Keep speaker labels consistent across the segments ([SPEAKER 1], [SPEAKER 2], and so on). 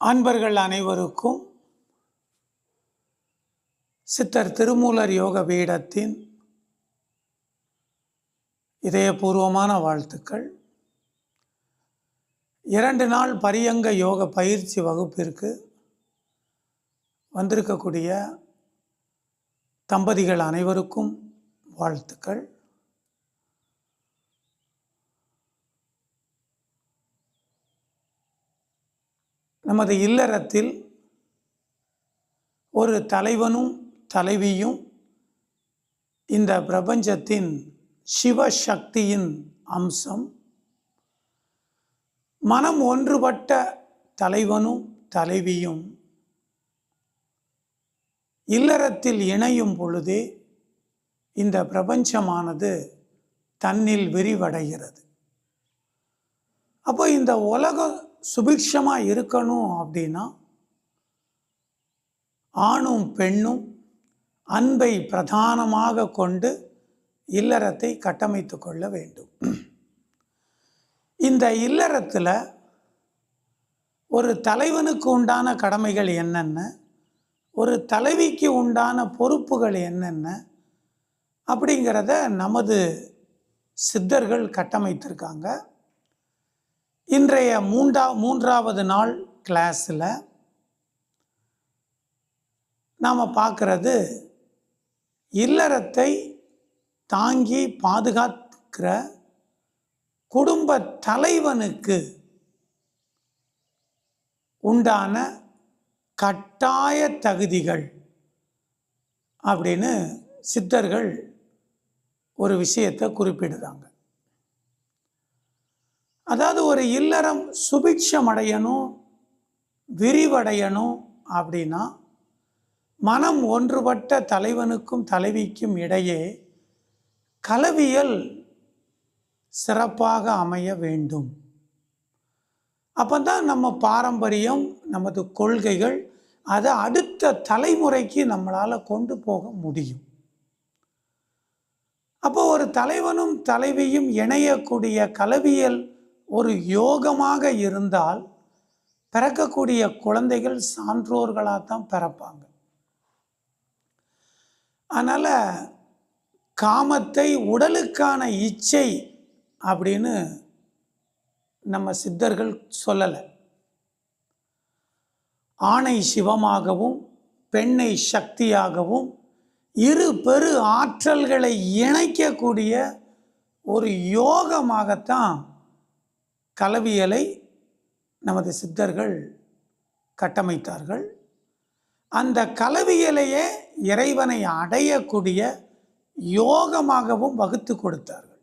[SPEAKER 1] அன்பர்கள் அனைவருக்கும் சித்தர் திருமூலர் யோக பீடத்தின் இதயபூர்வமான வாழ்த்துக்கள். இரண்டு நாள் பரியங்க யோக பயிற்சி வகுப்பிற்கு வந்திருக்கக்கூடிய தம்பதிகள் அனைவருக்கும் வாழ்த்துக்கள். நமது இல்லறத்தில் ஒரு தலைவனும் தலைவியும் இந்த பிரபஞ்சத்தின் சிவசக்தியின் அம்சம். மனம் ஒன்றுபட்ட தலைவனும் தலைவியும் இல்லறத்தில் இணையும் பொழுதே இந்த பிரபஞ்சமானது தன்னில் விரிவடைகிறது. அப்போ இந்த உலகம் சுபிக்ஷமாக இருக்கணும் அப்படின்னா ஆணும் பெண்ணும் அன்பை பிரதானமாக கொண்டு இல்லறத்தை கட்டமைத்து கொள்ள வேண்டும். இந்த இல்லறத்தில் ஒரு தலைவனுக்கு உண்டான கடமைகள் என்னென்ன? ஒரு தலைவிக்கு உண்டான பொறுப்புகள் என்னென்ன? அப்படிங்கிறத நமது சித்தர்கள் கட்டமைத்திருக்காங்க. இன்றைய மூன்றா மூன்றாவது நாள் கிளாஸில் நாம் பார்க்குறது இல்லறத்தை தாங்கி பாதுகாக்கிற குடும்ப தலைவனுக்கு உண்டான கட்டாய தகுதிகள் அப்படின்னு சித்தர்கள் ஒரு விஷயத்தை குறிப்பிடுறாங்க. அதாவது ஒரு இல்லறம் சுபிக்ஷம் அடையணும் விரிவடையணும் அப்படின்னா மனம் ஒன்றுபட்ட தலைவனுக்கும் தலைவிக்கும் இடையே கலவியல் சிறப்பாக அமைய வேண்டும். அப்போ தான் நம்ம பாரம்பரியம் நமது கொள்கைகள் அதை அடுத்த தலைமுறைக்கு நம்மளால் கொண்டு போக முடியும். அப்போ ஒரு தலைவனும் தலைவியும் இணையக்கூடிய கலவியல் ஒரு யோகமாக இருந்தால் பிறக்கக்கூடிய குழந்தைகள் சான்றோர்களாக தான் பிறப்பாங்க. அதனால் காமத்தை உடலுக்கான இச்சை அப்படின்னு நம்ம சித்தர்கள் சொல்லலை. ஆணை சிவமாகவும் பெண்ணை சக்தியாகவும் இரு பெரு ஆற்றல்களை இணைக்கக்கூடிய ஒரு யோகமாகத்தான் கலவியலை நமது சித்தர்கள் கட்டமைத்தார்கள். அந்த கலவியலையே இறைவனை அடையக்கூடிய யோகமாகவும் வகுத்து கொடுத்தார்கள்.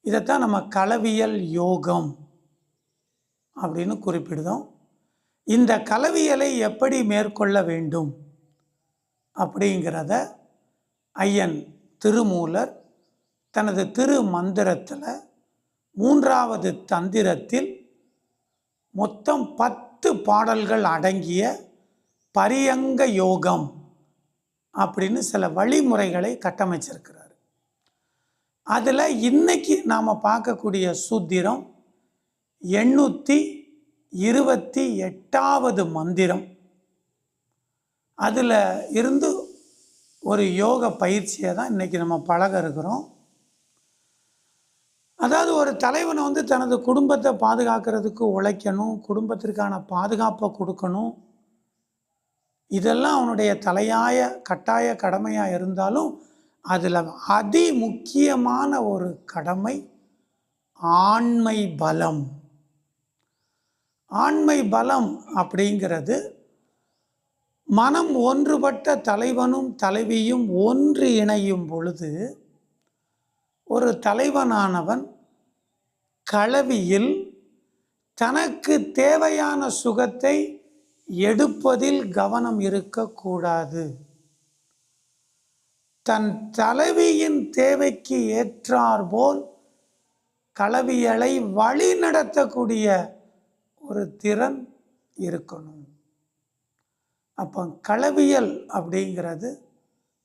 [SPEAKER 1] இதைத்தான் நம்ம கலவியல் யோகம் அப்படின்னு குறிப்பிடுதோம். இந்த கலவியலை எப்படி மேற்கொள்ள வேண்டும் அப்படிங்கிறத ஐயன் திருமூலர் தனது திரு மந்திரத்தில் மூன்றாவது தந்திரத்தில் மொத்தம் பத்து பாடல்கள் அடங்கிய பரியங்க யோகம் அப்படின்னு சில வழிமுறைகளை கட்டமைச்சிருக்கிறார். அதில் இன்னைக்கு நாம் பார்க்கக்கூடிய சூத்திரம் எண்ணூற்றி இருபத்தி எட்டாவது மந்திரம். அதில் இருந்து ஒரு யோக பயிற்சியை தான் இன்றைக்கி நம்ம பழக இருக்கிறோம். அதாவது ஒரு தலைவனை வந்து தனது குடும்பத்தை பாதுகாக்கிறதுக்கு உழைக்கணும் குடும்பத்திற்கான பாதுகாப்பை கொடுக்கணும். இதெல்லாம் அவனுடைய தலையாய கட்டாய கடமையாக இருந்தாலும் அதில் அதி முக்கியமான ஒரு கடமை ஆண்மை பலம். ஆண்மை பலம் அப்படிங்கிறது மனம் ஒன்றுபட்ட தலைவனும் தலைவியும் ஒன்று இணையும் பொழுது ஒரு தலைவனானவன் களவியில் தனக்கு தேவையான சுகத்தை எடுப்பதில் கவனம் இருக்கக்கூடாது. தன் தலைவியின் தேவைக்கு ஏற்றாற்போல் களவியலை வழி நடத்தக்கூடிய ஒரு திறன் இருக்கணும். அப்போ களவியல் அப்படிங்கிறது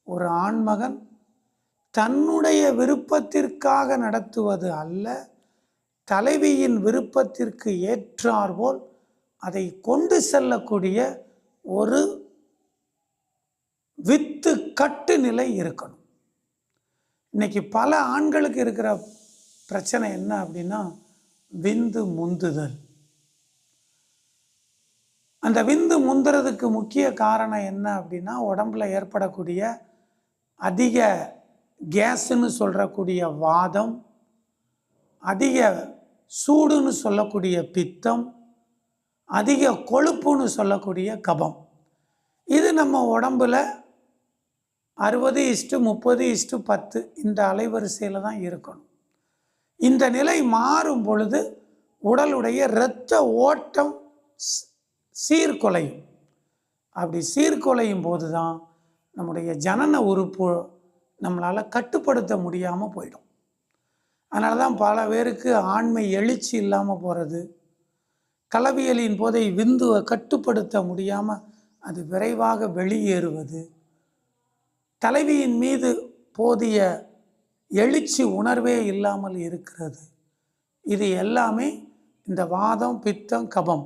[SPEAKER 1] ஒரு ஆண்மகன் தன்னுடைய விருப்பத்திற்காக நடத்துவது அல்ல தலைவியின் விருப்பத்திற்கு ஏற்றாற்போல் அதை கொண்டு செல்லக்கூடிய ஒரு வித்து கட்டு நிலை இருக்கணும். இன்னைக்கு பல ஆண்களுக்கு இருக்கிற பிரச்சனை என்ன அப்படின்னா விந்து முந்துதல். அந்த விந்து முந்துறதுக்கு முக்கிய காரணம் என்ன அப்படின்னா உடம்புல ஏற்படக்கூடிய அதிக கேஸுன்னு சொல்கிறக்கூடிய வாதம் அதிக சூடுன்னு சொல்லக்கூடிய பித்தம் அதிக கொழுப்புன்னு சொல்லக்கூடிய கபம். இது நம்ம உடம்புல அறுபது இஷ்டு முப்பது இஷ்டு பத்து இந்த அலைவரிசையில் தான் இருக்கணும். இந்த நிலை மாறும் பொழுது உடலுடைய இரத்த ஓட்டம் சீர்குலையும். அப்படி சீர்குலையும் போது தான் நம்முடைய ஜனன உறுப்பு நம்மளால் கட்டுப்படுத்த முடியாமல் போயிடும். அதனால தான் பல பேருக்கு ஆண்மை எழுச்சி இல்லாமல் போகிறது கலவியலின் போதை விந்துவை கட்டுப்படுத்த முடியாமல் அது விரைவாக வெளியேறுவது. தலைவியின் மீது போதிய எழுச்சி உணர்வே இல்லாமல் இருக்கிறது. இது எல்லாமே இந்த வாதம் பித்தம் கபம்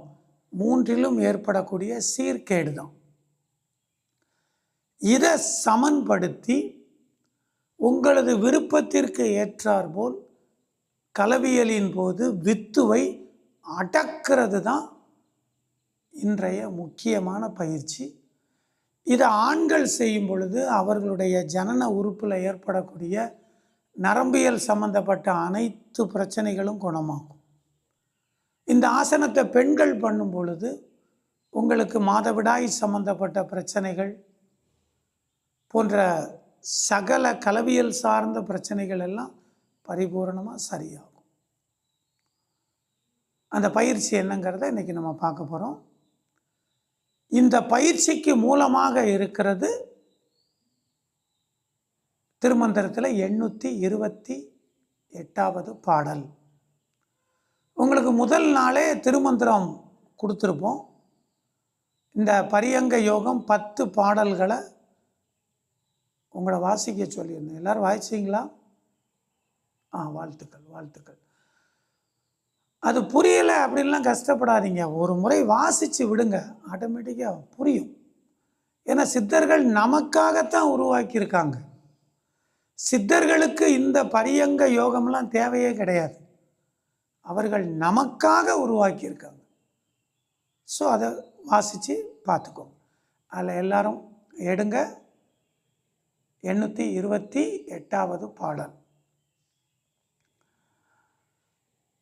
[SPEAKER 1] மூன்றிலும் ஏற்படக்கூடிய சீர்கேடு தான் இதை சமன்படுத்தி உங்களது விருப்பத்திற்கு ஏற்றாற்போல் கலவியலின் போது வித்துவை அடக்கிறது தான் இன்றைய முக்கியமான பயிற்சி. இதை ஆண்கள் செய்யும் பொழுது அவர்களுடைய ஜனன உறுப்பில் ஏற்படக்கூடிய நரம்பியல் சம்பந்தப்பட்ட அனைத்து பிரச்சனைகளும் குணமாகும். இந்த ஆசனத்தை பெண்கள் பண்ணும் பொழுது உங்களுக்கு மாதவிடாய் சம்பந்தப்பட்ட பிரச்சனைகள் போன்ற சகல கலவியல் சார்ந்த பிரச்சனைகள் எல்லாம் பரிபூரணமாக சரியாகும். அந்த பயிற்சி என்னங்கிறத இன்றைக்கி நம்ம பார்க்க போகிறோம் இந்த பயிற்சிக்கு மூலமாக இருக்கிறது திருமந்திரத்தில் எண்ணூற்றி இருபத்தி எட்டாவது பாடல். உங்களுக்கு முதல் நாளே திருமந்திரம் கொடுத்துருப்போம். இந்த பரியங்க யோகம் பத்து பாடல்களை உங்களை வாசிக்க சொல்லியிருந்தேன். எல்லாரும் வாசிச்சிங்களா? ஆ வாழ்த்துக்கள் வாழ்த்துக்கள். அது புரியலை அப்படின்லாம் கஷ்டப்படாதீங்க. ஒரு முறை வாசித்து விடுங்க. ஆட்டோமேட்டிக்காக புரியும். ஏன்னா சித்தர்கள் நமக்காகத்தான் உருவாக்கியிருக்காங்க. சித்தர்களுக்கு இந்த பரியங்க யோகம்லாம் தேவையே கிடையாது. அவர்கள் நமக்காக உருவாக்கியிருக்காங்க. ஸோ அதை வாசித்து பார்த்துக்கோங்க. அதில் எல்லாரும் எடுங்க. எண்ணூற்றி இருபத்தி எட்டாவது பாடல்.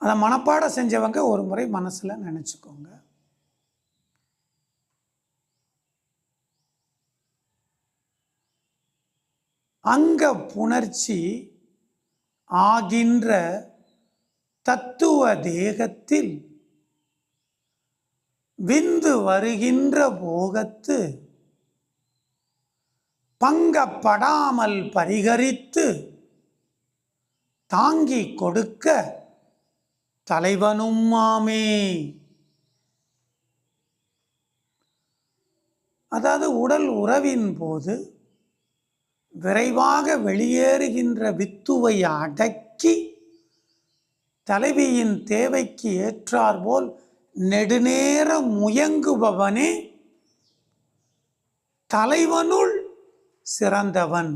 [SPEAKER 1] அதை மனப்பாடம் செஞ்சவங்க ஒரு முறை மனசில் நினச்சிக்கோங்க. அங்க புணர்ச்சி ஆகின்ற தத்துவ தேகத்தில் விந்து வருகின்ற போகத்து பங்கப்படாமல் பரிகரித்து தாங்கி கொடுக்க தலைவனும் மாமே அதாவது உடல் உறவின் போது விரைவாக வெளியேறுகின்ற வித்துவை அடக்கி தலைவியின் தேவைக்கு ஏற்றாற்போல் நெடுநேர முயங்குபவனே தலைவனுள் சிறந்தவன்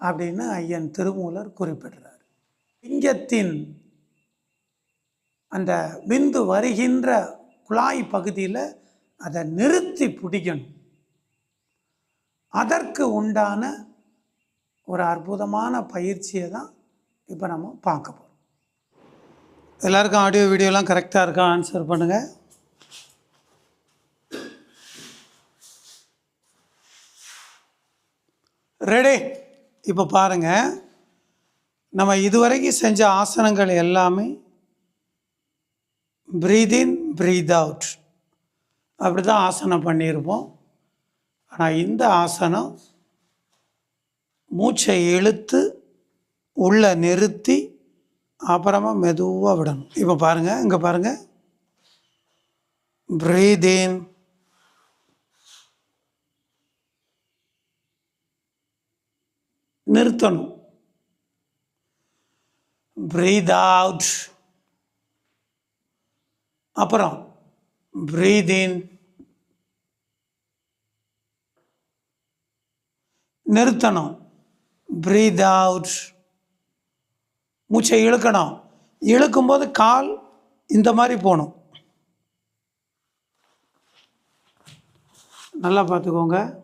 [SPEAKER 1] அப்படின்னு ஐயன் திருமூலர் குறிப்பிடுறார். லிங்கத்தின் அந்த விந்து வருகின்ற குழாய் பகுதியில் அதை நிறுத்தி பிடிக்கணும். அதற்கு உண்டான ஒரு அற்புதமான பயிற்சியை தான் இப்போ நம்ம பார்க்க போகிறோம் எல்லாருக்கும் ஆடியோ வீடியோலாம் கரெக்டாக இருக்கா? ஆன்சர் பண்ணுங்கள் ரெடி இப்போ பாருங்கள் நம்ம இதுவரைக்கும் செஞ்ச ஆசனங்கள் எல்லாமே ப்ரீத் இன் ப்ரீத் அவுட் அப்படி தான் ஆசனம் பண்ணியிருப்போம். ஆனால் இந்த ஆசனம் மூச்சை இழுத்து உள்ளே நிறுத்தி அப்புறமா மெதுவாக விடணும். இப்போ பாருங்கள் இங்கே பாருங்கள் ப்ரீத் இன் நிறுத்தணும். ப்ரீத் அவுட் அப்புறம் breathe நிறுத்தணும். ப்ரீத் அவுட் மூச்சை இழுக்கணும். இழுக்கும்போது கால் இந்த மாதிரி போகணும். நல்லா பார்த்துக்கோங்க.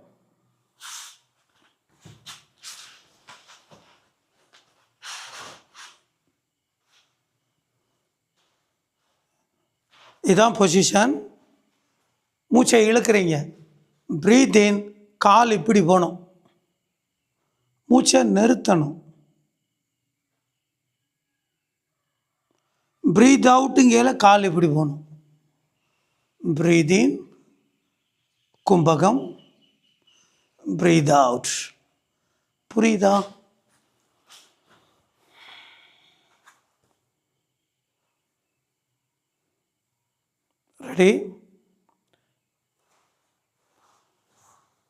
[SPEAKER 1] இதான் பொசிஷன் மூச்சை இழுக்கிறீங்க. ப்ரீத் இன் கால் இப்படி போகணும். மூச்சை நிறுத்தணும். ப்ரீத் அவுட்டுங்கையில் கால் இப்படி போகணும். ப்ரீத் இன் கும்பகம். ப்ரீத் அவுட் புரியுதா? ரெடி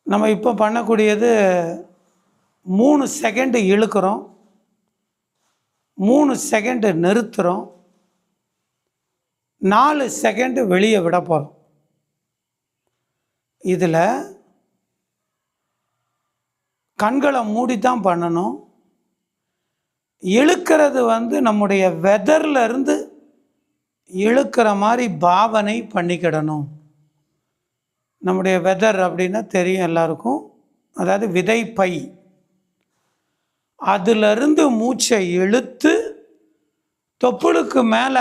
[SPEAKER 1] நம்ம இப்போ பண்ணக்கூடியது மூணு செகண்டு இழுக்கிறோம். மூணு செகண்டு நிறுத்துகிறோம் நாலு செகண்டு வெளியே விட போகிறோம் இதில் கண்களை மூடி தான் பண்ணணும். இழுக்கிறது வந்து நம்முடைய வெதர்லேருந்து இழுக்கிற மாதிரி பாவனை பண்ணிக்கிடணும். நம்முடைய வெதர் அப்படின்னா தெரியும் எல்லாருக்கும். அதாவது விதைப்பை அதிலிருந்து மூச்சை இழுத்து தொப்புளுக்கு மேலே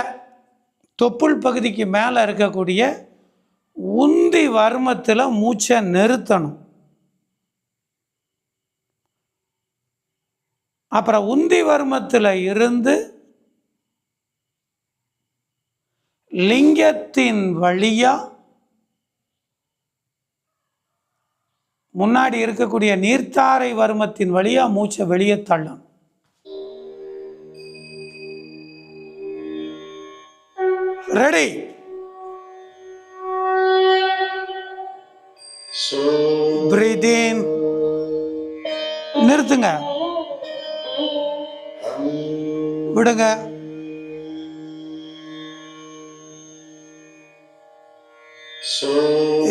[SPEAKER 1] தொப்புள் பகுதிக்கு மேலே இருக்கக்கூடிய உந்தி வர்மத்தில் மூச்சை நிறுத்தணும். அப்புறம் உந்தி வர்மத்தில் இருந்து லிங்கத்தின் வழியா முன்னாடி இருக்கக்கூடிய நீர்த்தாரை வர்மத்தின் வழியா மூச்சை வெளியே தள்ளும் ரெடி பிரீத் நிறுத்துங்க. விடுங்க.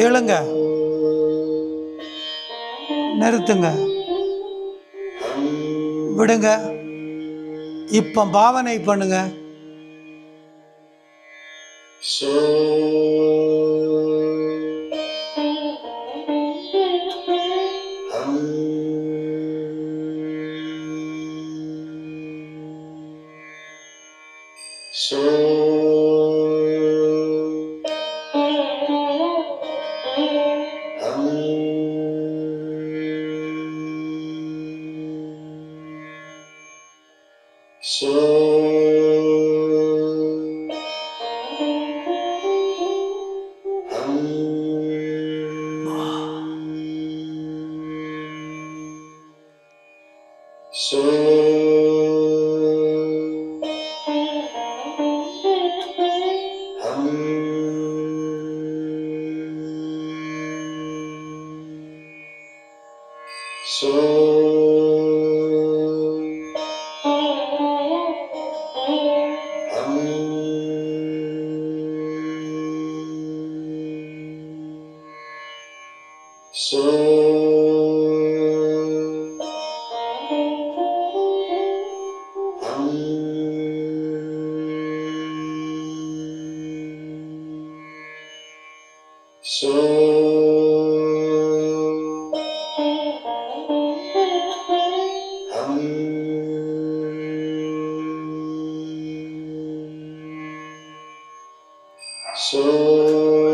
[SPEAKER 1] எழுங்க நிறுத்துங்க. விடுங்க. இப்ப பாவனை பண்ணுங்க.
[SPEAKER 2] So
[SPEAKER 1] So so so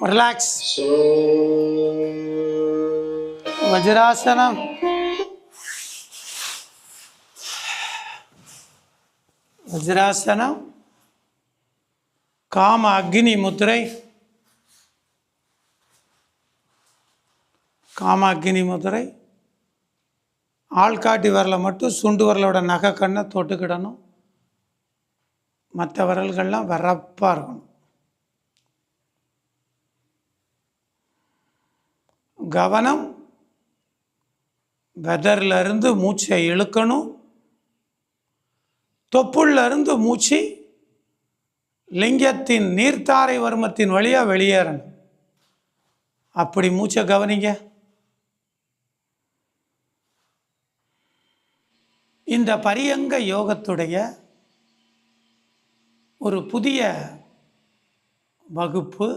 [SPEAKER 1] relax vajrasana vajrasana काम अग्नि मुद्रा காமாக்கினி மதுரை. ஆள்காட்டி விரலை மட்டும் சுண்டு விரலோட நகை கண்ணை தொட்டுக்கிடணும். மற்ற விரல்கள்லாம் வரப்பாக இருக்கணும். கவனம் வெதர்ல இருந்து மூச்சை இழுக்கணும். தொப்புள்ளருந்து மூச்சு லிங்கத்தின் நீர்த்தாரை வர்மத்தின் வழியாக வெளியேறணும். அப்படி மூச்சை கவனிங்க. இந்த பரியங்க யோகத்துடைய ஒரு புதிய வகுப்பு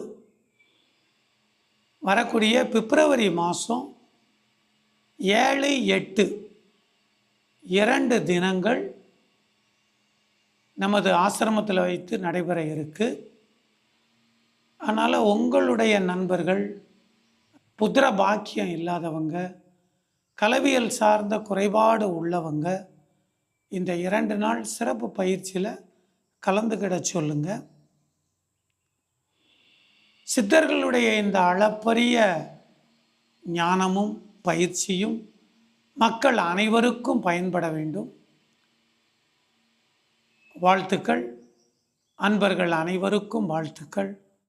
[SPEAKER 1] வரக்கூடிய பிப்ரவரி மாதம் ஏழு எட்டு இரண்டு தினங்கள் நமது ஆசிரமத்தில் வைத்து நடைபெற இருக்கு. அதனால் உங்களுடைய நண்பர்கள் புத்திர பாக்கியம் இல்லாதவங்க கலவியல் சார்ந்த குறைபாடு உள்ளவங்க இந்த இரண்டு நாள் சிறப்பு பயிற்சியில் கலந்துக்கிட சொல்லுங்க. சித்தர்களுடைய இந்த அளப்பரிய ஞானமும் பயிற்சியும் மக்கள் அனைவருக்கும் பயன்பட வேண்டும். வாழ்த்துக்கள். அன்பர்கள் அனைவருக்கும் வாழ்த்துக்கள்.